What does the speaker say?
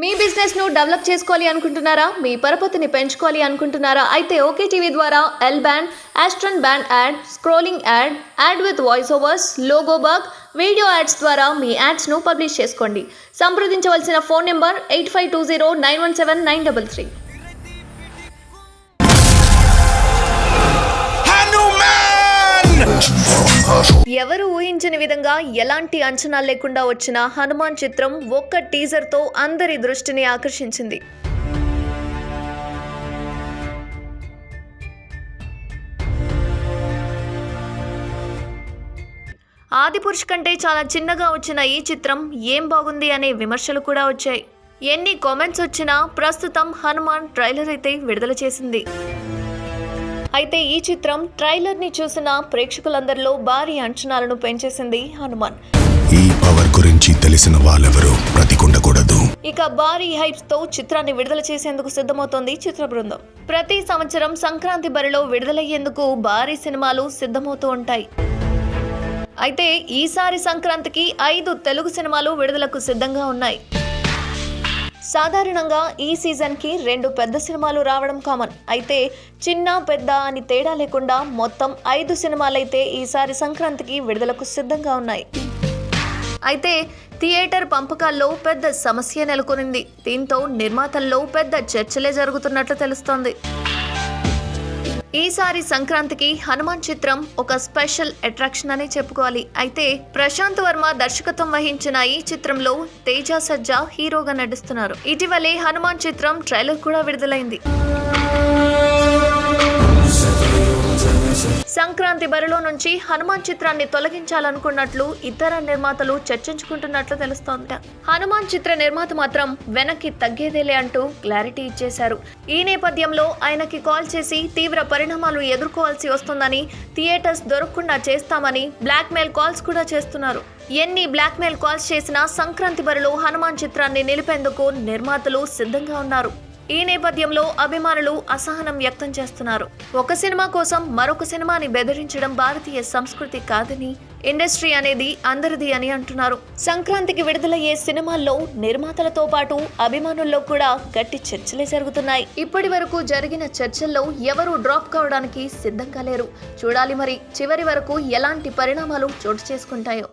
మీ బిజినెస్ను డెవలప్ చేసుకోవాలి అనుకుంటున్నారా? మీ పరపతిని పెంచుకోవాలి అనుకుంటున్నారా? అయితే ఓకే టీవీ ద్వారా L band ఆస్ట్రన్ band ad scrolling ad ad with voice overs logo video ads ద్వారా మీ యాడ్స్ను పబ్లిష్ చేసుకోండి. సంప్రదించవలసిన phone number eight five two zero nine one seven nine double three ఎవరు ఊహించని విధంగా ఎలాంటి అంచనా లేకుండా వచ్చిన హనుమాన్ చిత్రం ఒక్క టీజర్తో అందరి దృష్టిని ఆకర్షించింది. ఆదిపురుష్ కంటే చాలా చిన్నగా వచ్చిన ఈ చిత్రం ఏం బాగుంది అనే విమర్శలు కూడా వచ్చాయి. ఎన్ని కామెంట్స్ వచ్చినా ప్రస్తుతం హనుమాన్ ట్రైలర్ అయితే విడుదల చేసింది. అయితే ఈ చిత్రం ట్రైలర్ని చూసిన ప్రేక్షకులందరిలో భారీ అంచనాలను పెంచేసింది హనుమాన్. ఈ పవర్ గురించి తెలిసిన వాళ్ళెవరూ బ్రతికుండకూడదు. ఇక భారీ హైప్స్తో చిత్రాన్ని విడుదల చేసేందుకు సిద్ధమవుతోంది చిత్ర బృందం. ప్రతి సంవత్సరం సంక్రాంతి బరిలో విడుదలయ్యేందుకు భారీ సినిమాలు సిద్ధమవుతూ ఉంటాయి. అయితే ఈసారి సంక్రాంతికి ఐదు తెలుగు సినిమాలు విడుదలకు సిద్ధంగా ఉన్నాయి. సాధారణంగా ఈ సీజన్కి రెండు పెద్ద సినిమాలు రావడం కామన్. అయితే చిన్న పెద్ద అని తేడా లేకుండా మొత్తం ఐదు సినిమాలైతే ఈసారి సంక్రాంతికి విడుదలకు సిద్ధంగా ఉన్నాయి. అయితే థియేటర్ పంపకాల్లో పెద్ద సమస్య నెలకొనింది. దీంతో నిర్మాతల్లో పెద్ద చర్చలే జరుగుతున్నట్లు తెలుస్తోంది. ఈసారి సంక్రాంతికి హనుమాన్ చిత్రం ఒక స్పెషల్ అట్రాక్షన్ అని చెప్పుకోవాలి. అయితే ప్రశాంత్ వర్మ దర్శకత్వం వహించిన ఈ చిత్రంలో తేజ సజ్జా హీరోగా నటిస్తున్నారు. ఇటీవలే హనుమాన్ చిత్రం ట్రైలర్ కూడా విడుదలైంది. సంక్రాంతి బరిలో నుంచి హనుమాన్ చిత్రాన్ని తొలగించాలనుకున్నట్లు ఇతర నిర్మాతలు చర్చించుకుంటున్నట్లు తెలుస్తోంది. హనుమాన్ చిత్ర నిర్మాత మాత్రం వెనక్కి తగ్గేదేలే అంటూ క్లారిటీ ఇచ్చేశారు. ఈ నేపథ్యంలో ఆయనకి కాల్ చేసి తీవ్ర పరిణామాలు ఎదుర్కోవాల్సి వస్తుందని థియేటర్స్ దొరకకుండా చేస్తామని బ్లాక్మెయిల్ కాల్స్ కూడా చేస్తున్నారు. ఎన్ని బ్లాక్మెయిల్ కాల్స్ చేసినా సంక్రాంతి బరిలో హనుమాన్ చిత్రాన్ని నిలిపేందుకు నిర్మాతలు సిద్ధంగా ఉన్నారు. ఈ నేపథ్యంలో అభిమానులు అసహనం వ్యక్తం చేస్తున్నారు. ఒక సినిమా కోసం మరొక సినిమాని బెదిరించడం భారతీయ సంస్కృతి కాదని ఇండస్ట్రీ అనేది అందరిది అని అంటున్నారు. సంక్రాంతికి విడుదలయ్యే సినిమాల్లో నిర్మాతలతో పాటు అభిమానుల్లో కూడా గట్టి చర్చలే జరుగుతున్నాయి. ఇప్పటి వరకు జరిగిన చర్చల్లో ఎవరూ డ్రాప్ కావడానికి సిద్ధంగా లేరు. చూడాలి మరి చివరి వరకు ఎలాంటి పరిణామాలు చోటు చేసుకుంటాయో.